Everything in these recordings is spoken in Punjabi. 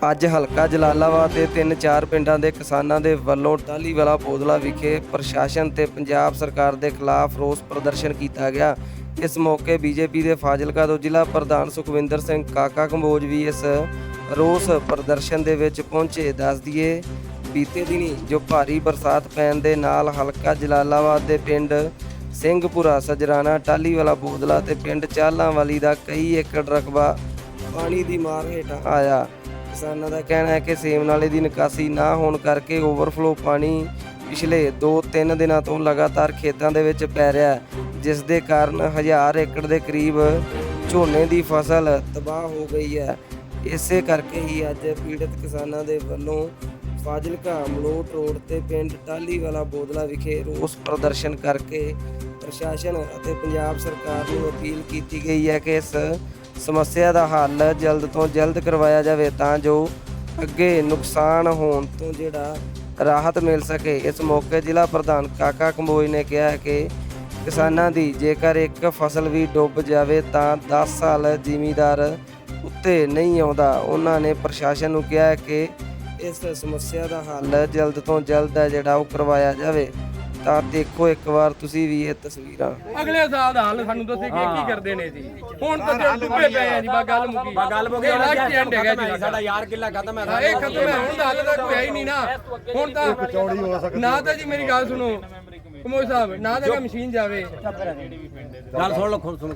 ਅੱਜ ਹਲਕਾ ਜਲਾਲਾਬਾਦ ਦੇ ਤਿੰਨ ਚਾਰ ਪਿੰਡਾਂ ਦੇ ਕਿਸਾਨਾਂ ਦੇ ਵੱਲੋਂ ਟਾਲੀਵਾਲਾ ਬੋਦਲਾ ਵਿਖੇ ਪ੍ਰਸ਼ਾਸਨ ਤੇ ਪੰਜਾਬ ਸਰਕਾਰ ਦੇ ਖਿਲਾਫ ਰੋਸ ਪ੍ਰਦਰਸ਼ਨ ਕੀਤਾ ਗਿਆ। ਇਸ ਮੌਕੇ ਬੀਜੇਪੀ ਦੇ ਫਾਜ਼ਿਲਕਾ ਤੋਂ ਜ਼ਿਲ੍ਹਾ ਪ੍ਰਧਾਨ ਸੁਖਵਿੰਦਰ ਸਿੰਘ ਕਾਕਾ ਕੰਬੋਜ ਵੀ ਇਸ ਰੋਸ ਪ੍ਰਦਰਸ਼ਨ ਦੇ ਵਿੱਚ ਪਹੁੰਚੇ। ਦੱਸ ਦਈਏ, ਬੀਤੇ ਦਿਨੀ ਜੋ ਭਾਰੀ ਬਰਸਾਤ ਪੈਣ ਦੇ ਨਾਲ ਹਲਕਾ ਜਲਾਲਾਬਾਦ ਦੇ ਪਿੰਡ ਸਿੰਘਪੁਰਾ, ਸਜਰਾਣਾ ਟਾਲੀਵਾਲਾ ਬੋਦਲਾ ਤੇ ਪਿੰਡ ਚਾਲਾਂ ਵਾਲੀ ਦਾ ਕਈ ਏਕੜ ਰਕਬਾ ਪਾਣੀ ਦੀ ਮਾਰ ਹੇਠਾਂ ਆਇਆ। ਕਿਸਾਨਾਂ ਦਾ ਕਹਿਣਾ ਹੈ ਕਿ ਸੇਮ ਨਾਲੇ ਦੀ ਨਿਕਾਸੀ ਨਾ ਹੋਣ ਕਰਕੇ ਓਵਰਫਲੋ ਪਾਣੀ ਪਿਛਲੇ 2-3 ਦਿਨਾਂ ਤੋਂ ਲਗਾਤਾਰ ਖੇਤਾਂ ਦੇ ਵਿੱਚ ਪੈ ਰਿਹਾ ਹੈ, ਜਿਸ ਦੇ ਕਾਰਨ ਹਜ਼ਾਰ ਏਕੜ ਦੇ ਕਰੀਬ ਝੋਨੇ ਦੀ ਫਸਲ ਤਬਾਹ ਹੋ ਗਈ ਹੈ। ਇਸੇ ਕਰਕੇ ਹੀ ਅੱਜ ਪੀੜਤ ਕਿਸਾਨਾਂ ਦੇ ਵੱਲੋਂ ਫਾਜ਼ਿਲਕਾ, ਮਲੋਟ ਰੋਡ ਤੇ ਪਿੰਡ ਟਾਲੀਵਾਲਾ ਬੋਦਲਾ ਵਿਖੇ ਰੋਸ ਪ੍ਰਦਰਸ਼ਨ ਕਰਕੇ ਪ੍ਰਸ਼ਾਸਨ ਅਤੇ ਪੰਜਾਬ ਸਰਕਾਰ ਨੂੰ ਅਪੀਲ ਕੀਤੀ ਗਈ ਹੈ ਕਿ ਇਸ ਸਮੱਸਿਆ ਦਾ ਹੱਲ ਜਲਦ ਤੋਂ ਜਲਦ ਕਰਵਾਇਆ ਜਾਵੇ ਤਾਂ ਜੋ ਅੱਗੇ ਨੁਕਸਾਨ ਹੋਣ ਤੋਂ ਜਿਹੜਾ ਰਾਹਤ ਮਿਲ ਸਕੇ। ਇਸ ਮੌਕੇ ਜ਼ਿਲ੍ਹਾ ਪ੍ਰਧਾਨ ਕਾਕਾ ਕੰਬੋਜ ਨੇ ਕਿਹਾ ਕਿ ਕਿਸਾਨਾਂ ਦੀ ਜੇਕਰ ਇੱਕ ਫਸਲ ਵੀ ਡੁੱਬ ਜਾਵੇ ਤਾਂ 10 ਸਾਲ ਜ਼ਿਮੀਦਾਰ ਉੱਤੇ ਨਹੀਂ ਆਉਂਦਾ। ਉਹਨਾਂ ਨੇ ਪ੍ਰਸ਼ਾਸਨ ਨੂੰ ਕਿਹਾ ਕਿ ਇਸ ਸਮੱਸਿਆ ਦਾ ਹੱਲ ਜਲਦ ਤੋਂ ਜਲਦ ਹੈ ਜਿਹੜਾ ਉਹ ਕਰਵਾਇਆ ਜਾਵੇ। ਤਾਂ ਦੇਖੋ ਇੱਕ ਵਾਰ ਤੁਸੀਂ ਵੀ ਇਹ ਤਸਵੀਰਾਂ। ਅਗਲੇ ਸਾਲ ਦਾ ਹੱਲ ਸਾਨੂੰ ਦੱਸੇ ਕਿ ਕੀ ਕਰਦੇ ਨੇ ਜੀ। ਹੁਣ ਤਾਂ ਜੇ ਡੁੱਬੇ ਪਏ ਆ ਜੀ ਬਾ ਗੱਲ ਮੁੱਕੀ ਬਾ ਗੱਲ ਮੁੱਕੀ ਹੁਣ ਲਾਸਟ ਐਂਡ ਹੈਗਾ ਜੀ ਸਾਡਾ ਯਾਰ ਕਿੱਲਾ ਖਤਮ ਹੈ ਇਹ ਖਤਮ ਹੈ ਹੁਣ ਤਾਂ ਹੱਲ ਤਾਂ ਕੋਈ ਹੈ ਹੀ ਨਹੀਂ ਨਾ। ਹੁਣ ਤਾਂ ਨਾ ਤਾਂ ਜੀ ਮੇਰੀ ਗੱਲ ਸੁਣੋ ਕਮੋਈ ਸਾਹਿਬ ਨਾ ਤਾਂ ਕਿ ਮਸ਼ੀਨ ਜਾਵੇ। ਗੱਲ ਸੁਣ ਲਓ ਖੁਦ ਸੁਣ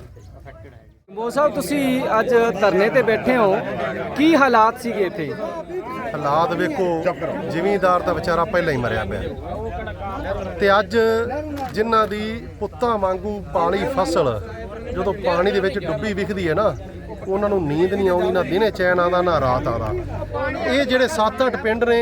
ਬੋ ਸਾਹਿਬ ਤੁਸੀਂ ਅੱਜ ਧਰਨੇ ਤੇ ਬੈਠੇ ਹੋ। ਕੀ ਹਾਲਾਤ ਸੀਗੇ ਇੱਥੇ? ਹਾਲਾਤ ਵੇਖੋ ਜ਼ਿਮੀਂਦਾਰ ਦਾ ਵਿਚਾਰਾ ਪਹਿਲਾਂ ਹੀ ਮਰਿਆ ਪਿਆ। ਤੇ ਅੱਜ ਜਿਨ੍ਹਾਂ ਦੀ ਪੁੱਤਾਂ ਵਾਂਗੂ ਪਾਲੀ ਫਸਲ, ਜਦੋਂ ਪਾਣੀ ਦੇ ਵਿੱਚ ਡੁੱਬੀ ਵਿਖਦੀ ਹੈ ਨਾ, ਉਹਨਾਂ ਨੂੰ ਨੀਂਦ ਨਹੀਂ ਆਉਂਦੀ, ਨਾ ਦਿਨੇ ਚੈਨ ਆਉਂਦਾ, ਨਾ ਰਾਤ ਆਉਂਦਾ। ਇਹ ਜਿਹੜੇ 7-8 ਪਿੰਡ ਨੇ,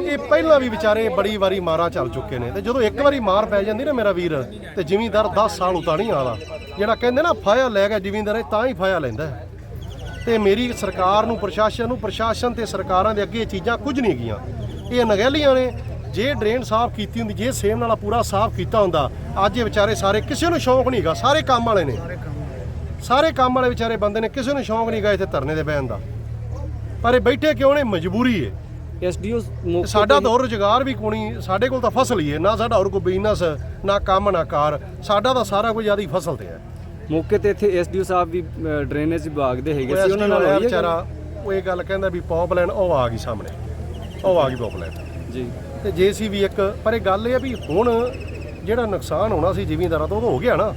ਇਹ ਪਹਿਲਾਂ ਵੀ ਵਿਚਾਰੇ ਬੜੀ ਵਾਰੀ ਮਾਰਾਂ ਚੱਲ ਚੁੱਕੇ ਨੇ। ਤੇ ਜਦੋਂ ਇੱਕ ਵਾਰੀ ਮਾਰ ਪੈ ਜਾਂਦੀ ਨਾ ਮੇਰਾ ਵੀਰ, ਤੇ ਜ਼ਿਮੀਂਦਾਰ 10 ਸਾਲ ਉਤਾਂ ਨਹੀਂ ਆਉਂਦਾ ਜਿਹੜਾ ਕਹਿੰਦੇ ਨਾ ਫਾਇਆ ਲੈ ਗਿਆ ਜ਼ਿਮੀਂਦਾਰ ਤਾਂ ਹੀ ਫਾਇਆ ਲੈਂਦਾ ਹੈ। ਤੇ ਮੇਰੀ ਸਰਕਾਰ ਨੂੰ, ਪ੍ਰਸ਼ਾਸਨ ਨੂੰ, ਪ੍ਰਸ਼ਾਸਨ ਤੇ ਸਰਕਾਰਾਂ ਦੇ ਅੱਗੇ ਇਹ ਚੀਜ਼ਾਂ ਕੁਝ ਨਹੀਂ ਗਈਆਂ। ਇਹ ਨਗਹਿਲੀਆਂ ਨੇ ਜੇ ਡਰੇਨ ਸਾਫ਼ ਕੀਤੀ ਹੁੰਦੀ ਜੇ ਸੇਮ ਨਾਲਾ ਪੂਰਾ ਸਾਫ਼ ਕੀਤਾ ਹੁੰਦਾ ਅੱਜ ਇਹ ਵਿਚਾਰੇ ਸਾਰੇ ਕਿਸੇ ਨੂੰ ਸ਼ੌਂਕ ਨਹੀਂਗਾ ਸਾਰੇ ਕੰਮ ਵਾਲੇ ਨੇ। ਸਾਰੇ ਕੰਮ ਵਾਲੇ। ਵਿਚਾਰੇ ਬੰਦੇ ਨੇ ਕਿਸੇ ਨੂੰ ਸ਼ੌਂਕ ਨਹੀਂਗਾ ਇੱਥੇ ਧਰਨੇ ਦੇ ਬਹਿਣ ਦਾ। ਪਰ ਇਹ ਬੈਠੇ ਕਿਉਂ ਨੇ? ਮਜਬੂਰੀ ਹੈ ਐਸਡੀਓ ਸਾਡਾ ਤਾਂ ਹੋਰ ਰੁਜ਼ਗਾਰ ਵੀ ਕੋਣੀ ਸਾਡੇ ਕੋਲ ਤਾਂ ਫਸਲ ਹੀ ਹੈ ਨਾ ਸਾਡਾ ਹੋਰ ਕੋਈ ਬਿਜ਼ਨਸ ਨਾ ਕੰਮ ਨਾ ਕਾਰ ਸਾਡਾ ਤਾਂ ਸਾਰਾ ਕੁਝ ਜ਼ਿਆਦਾ ਫਸਲ ਤੇ ਹੈ ਮੌਕੇ ਤੇ ਇੱਥੇ ਐਸਡੀਓ ਸਾਹਿਬ ਵੀ ਡਰੇਨੇਜ ਵਿਭਾਗ ਦੇ ਹੈਗੇ ਸੀ ਉਹਨਾਂ ਨਾਲ? ਵਿਚਾਰਾ ਉਹ ਇਹ ਗੱਲ ਕਹਿੰਦਾ ਵੀ ਪੌਪਲਾਈਨ ਉਹ ਆ ਗਈ ਸਾਹਮਣੇ। ਉਹ ਆ ਗਈ ਪੌਪਲਾਈਨ ਜੀ। ਤੇ ਜੇਸੀਬੀ ਇੱਕ ਪਰ ਇਹ ਗੱਲ ਇਹ ਆ ਵੀ ਹੁਣ ਜਿਹੜਾ ਨੁਕਸਾਨ ਹੋਣਾ ਸੀ ਜ਼ਿਮੀਂਦਾਰਾਂ ਤੋਂ ਉਹ ਤਾਂ ਹੋ ਗਿਆ ਨਾ।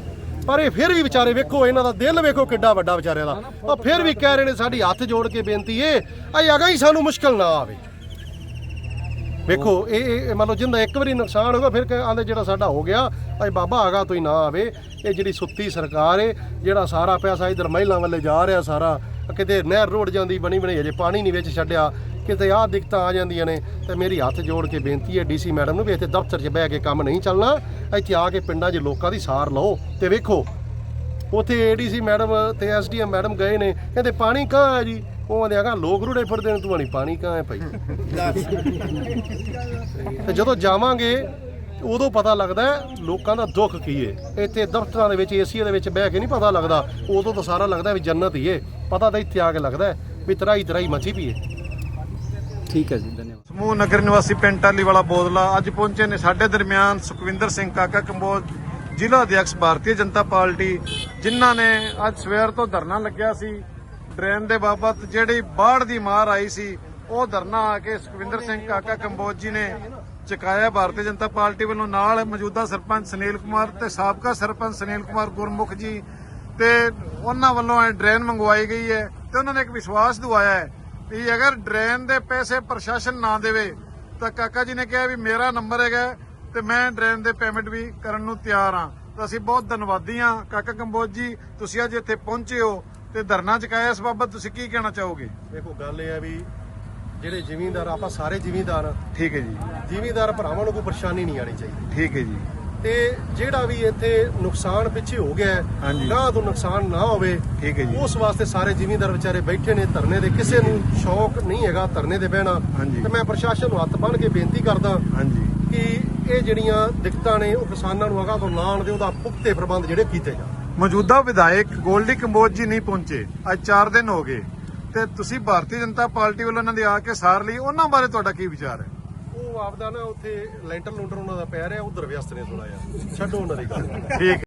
ਪਰ ਇਹ ਫਿਰ ਵੀ ਵਿਚਾਰੇ ਵੇਖੋ ਇਹਨਾਂ ਦਾ ਦਿਲ ਵੇਖੋ ਕਿੱਡਾ ਵੱਡਾ ਵਿਚਾਰਿਆਂ ਦਾ। ਉਹ ਫਿਰ ਵੀ ਕਹਿ ਰਹੇ ਨੇ ਸਾਡੀ ਹੱਥ ਜੋੜ ਕੇ ਬੇਨਤੀ ਏ ਅਈ ਅਗਾ ਹੀ ਸਾਨੂੰ ਮੁਸ਼ਕਲ ਨਾ ਆਵੇ। ਵੇਖੋ ਇਹ ਇਹ ਮੰਨ ਲਓ ਜਿੰਦਾ ਇੱਕ ਵਾਰੀ ਨੁਕਸਾਨ ਹੋਗਾ ਫਿਰ ਆਂਦੇ ਜਿਹੜਾ ਸਾਡਾ ਹੋ ਗਿਆ ਅਈ ਬਾਬਾ ਆਗਾ ਤੋਂ ਹੀ ਨਾ ਆਵੇ। ਇਹ ਜਿਹੜੀ ਸੁੱਤੀ ਸਰਕਾਰ ਏ ਜਿਹੜਾ ਸਾਰਾ ਪੈਸਾ ਇਧਰ ਮਹਿਲਾ ਵੱਲੇ ਜਾ ਰਿਹਾ ਸਾਰਾ ਕਿਤੇ ਨਹਿਰ ਰੋਡ ਜਾਂਦੀ ਬਣੀ ਬਣੀ ਅਜੇ ਪਾਣੀ ਨਹੀਂ ਵਿੱਚ ਛੱਡਿਆ। ਕਿਤੇ ਆਹ ਦਿੱਕਤਾਂ ਆ ਜਾਂਦੀਆਂ ਨੇ ਤੇ ਮੇਰੀ ਹੱਥ ਜੋੜ ਕੇ ਬੇਨਤੀ ਹੈ ਡੀਸੀ ਮੈਡਮ ਨੂੰ ਵੀ ਇੱਥੇ ਦਫ਼ਤਰ 'ਚ ਬਹਿ ਕੇ ਕੰਮ ਨਹੀਂ ਚੱਲਣਾ। ਇੱਥੇ ਆ ਕੇ ਪਿੰਡਾਂ 'ਚ ਲੋਕਾਂ ਦੀ ਸਾਰ ਲਓ ਤੇ ਵੇਖੋ, ਉਥੇ ਏਡੀਸੀ ਮੈਡਮ ਤੇ ਐਸਡੀਐਮ ਮੈਡਮ ਗਏ ਨੇ, ਕਹਿੰਦੇ ਪਾਣੀ ਕਹਾਂ ਹੈ ਜੀ? ਉਹ ਆਂਦੇ ਆਗਾ ਲੋਕ ਰੁੜੇ ਫਿਰਦੇ ਨੇ, ਤੂੰ ਨਹੀਂ ਪਾਣੀ ਕਹਾਂ ਹੈ ਭਾਈ? ਤੇ ਜਦੋਂ ਜਾਵਾਂਗੇ, ਉਦੋਂ ਪਤਾ ਲੱਗਦਾ ਲੋਕਾਂ ਦਾ ਦੁੱਖ ਕੀ ਹੈ ਇੱਥੇ ਦਫ਼ਤਰਾਂ ਦੇ ਵਿੱਚ ਏਸੀ ਦੇ ਵਿੱਚ ਬਹਿ ਕੇ ਨਹੀਂ ਪਤਾ ਲੱਗਦਾ। ਉਦੋਂ ਤਾਂ ਸਾਰਾ ਲੱਗਦਾ ਵੀ ਜੰਨਤ ਹੀ ਹੈ ਪਤਾ ਤਾਂ ਇੱਥੇ ਆ ਕੇ ਲੱਗਦਾ ਵੀ ਤਰਾਈ ਤਰਾਈ ਮਚੀ ਪਈ ਹੈ ਠੀਕ ਹੈ ਜੀ, ਧੰਨਵਾਦ। ਸਮੂਹ ਨਗਰ ਨਿਵਾਸੀ ਪਿੰਡ ਟਾਲੀ ਬੋਦਲਾ ਅੱਜ ਪਹੁੰਚੇ ਨੇ ਸਾਡੇ ਦਰਮਿਆਨ ਸੁਖਵਿੰਦਰ ਸਿੰਘ ਕਾਕਾ ਕੰਬੋਜ, ਜ਼ਿਲ੍ਹਾ ਅਧਿਕਸ਼ ਭਾਰਤੀ ਜਨਤਾ ਪਾਰਟੀ, ਜਿਨ੍ਹਾਂ ਨੇ ਅੱਜ ਸਵੇਰ ਤੋਂ ਧਰਨਾ ਲੱਗਿਆ ਸੀ ਡਰੇਨ ਦੇ ਬਾਬਤ, ਜਿਹੜੀ ਬਾੜ ਦੀ ਮਾਰ ਆਈ ਸੀ, ਉਹ ਧਰਨਾ ਆ ਕੇ ਸੁਖਵਿੰਦਰ ਸਿੰਘ ਕਾਕਾ ਕੰਬੋਜ ਜੀ ਨੇ ਚੁਕਾਇਆ। ਭਾਰਤੀ ਜਨਤਾ ਪਾਰਟੀ ਵੱਲੋਂ ਨਾਲ ਮੌਜੂਦਾ ਸਰਪੰਚ ਸੁਨੀਲ ਕੁਮਾਰ ਤੇ ਸਾਬਕਾ ਸਰਪੰਚ ਸੁਨੀਲ ਕੁਮਾਰ ਗੁਰਮੁਖ ਜੀ ਤੇ ਉਹਨਾਂ ਵੱਲੋਂ ਇਹ ਡਰੇਨ ਮੰਗਵਾਈ ਗਈ ਹੈ ਤੇ ਉਹਨਾਂ ਨੇ ਇੱਕ ਵਿਸ਼ਵਾਸ ਦਵਾਇਆ ਹੈ ਵੀ ਅਗਰ ਡਰੇਨ ਦੇ ਪੈਸੇ ਪ੍ਰਸ਼ਾਸਨ ਨਾ ਦੇਵੇ ਤਾਂ ਕਾਕਾ ਜੀ ਨੇ ਕਿਹਾ ਵੀ ਮੇਰਾ ਨੰਬਰ ਹੈਗਾ ਤੇ ਮੈਂ ਡਰੇਨ ਦੇ ਪੇਮੈਂਟ ਵੀ ਕਰਨ ਨੂੰ ਤਿਆਰ ਹਾਂ। ਤਾਂ ਅਸੀਂ ਬਹੁਤ ਧੰਨਵਾਦੀ ਹਾਂ। ਕਾਕਾ ਕੰਬੋਜ ਜੀ ਤੁਸੀਂ ਅੱਜ ਇੱਥੇ ਪਹੁੰਚੇ ਹੋ ਤੇ ਧਰਨਾ ਚੁਕਾਇਆ ਇਸ ਬਾਬਤ ਤੁਸੀਂ ਕੀ ਕਹਿਣਾ ਚਾਹੋਗੇ? ਦੇਖੋ ਗੱਲ ਇਹ ਹੈ ਵੀ ਜਿਹੜੇ ਜ਼ਿਮੀਂਦਾਰ ਆਪਾਂ ਸਾਰੇ ਜ਼ਿਮੀਂਦਾਰ ਠੀਕ ਹੈ ਜੀ। ਜ਼ਿਮੀਂਦਾਰ ਭਰਾਵਾਂ ਨੂੰ ਕੋਈ ਪਰੇਸ਼ਾਨੀ ਨਹੀਂ ਆਣੀ ਚਾਹੀਦੀ। ਠੀਕ ਹੈ ਜੀ। ਤੇ ਜਿਹੜਾ ਵੀ ਇੱਥੇ ਨੁਕਸਾਨ ਪਿੱਛੇ ਹੋ ਗਿਆ। ਗਾਂ ਤੋਂ ਨੁਕਸਾਨ ਨਾ ਹੋਵੇ ਠੀਕ ਹੈ ਜੀ। ਉਸ ਵਾਸਤੇ ਸਾਰੇ ਜ਼ਿਮੀਂਦਾਰ ਵਿਚਾਰੇ ਬੈਠੇ ਨੇ ਧਰਨੇ ਦੇ। ਕਿਸੇ ਨੂੰ ਸ਼ੌਕ ਨਹੀਂ ਹੈਗਾ ਧਰਨੇ ਦੇ ਬਹਿਣਾ। ਤੇ ਮੈਂ ਪ੍ਰਸ਼ਾਸਨ ਨੂੰ ਹੱਥ ਬੰਨ੍ਹ ਕੇ ਬੇਨਤੀ ਕਰਦਾ ਹਾਂਜੀ। ਕਿ ਇਹ ਜਿਹੜੀਆਂ ਦਿੱਕਤਾਂ ਨੇ ਉਹ ਕਿਸਾਨਾਂ ਨੂੰ ਅਗਾਂਹ ਤੋਂ ਆਉਣ ਦੇ ਉਹਦਾ ਪੁਖਤੇ ਪ੍ਰਬੰਧ ਜਿਹੜੇ ਕੀਤੇ ਜਾਣ। ਮੌਜੂਦਾ ਵਿਧਾਇਕ ਗੋਲਡੀ ਕੰਬੋਜ ਜੀ ਨਹੀਂ ਪਹੁੰਚੇ। ਅੱਜ 4 ਦਿਨ ਹੋ ਗਏ। ਤੇ ਤੁਸੀਂ ਭਾਰਤੀ ਜਨਤਾ ਪਾਰਟੀ ਵੱਲੋਂ ਇਹਨਾਂ ਦੀ ਆ ਕੇ ਸਾਰ ਲਈ। ਉਹਨਾਂ ਬਾਰੇ ਤੁਹਾਡਾ ਕੀ ਵਿਚਾਰ ਹੈ? ਉਹ ਆਪਦਾ ਨਾ ਉੱਥੇ ਲੈਂਟਰ ਲੂੰਟਰ ਉਹਨਾਂ ਦਾ ਪੈ ਰਿਹਾ, ਉਧਰ ਵਿਅਸਤ ਨੇ ਥੋੜਾ ਜਿਹਾ। ਛੱਡੋ ਉਹਨਾਂ ਦੀ ਗੱਲ। ਠੀਕ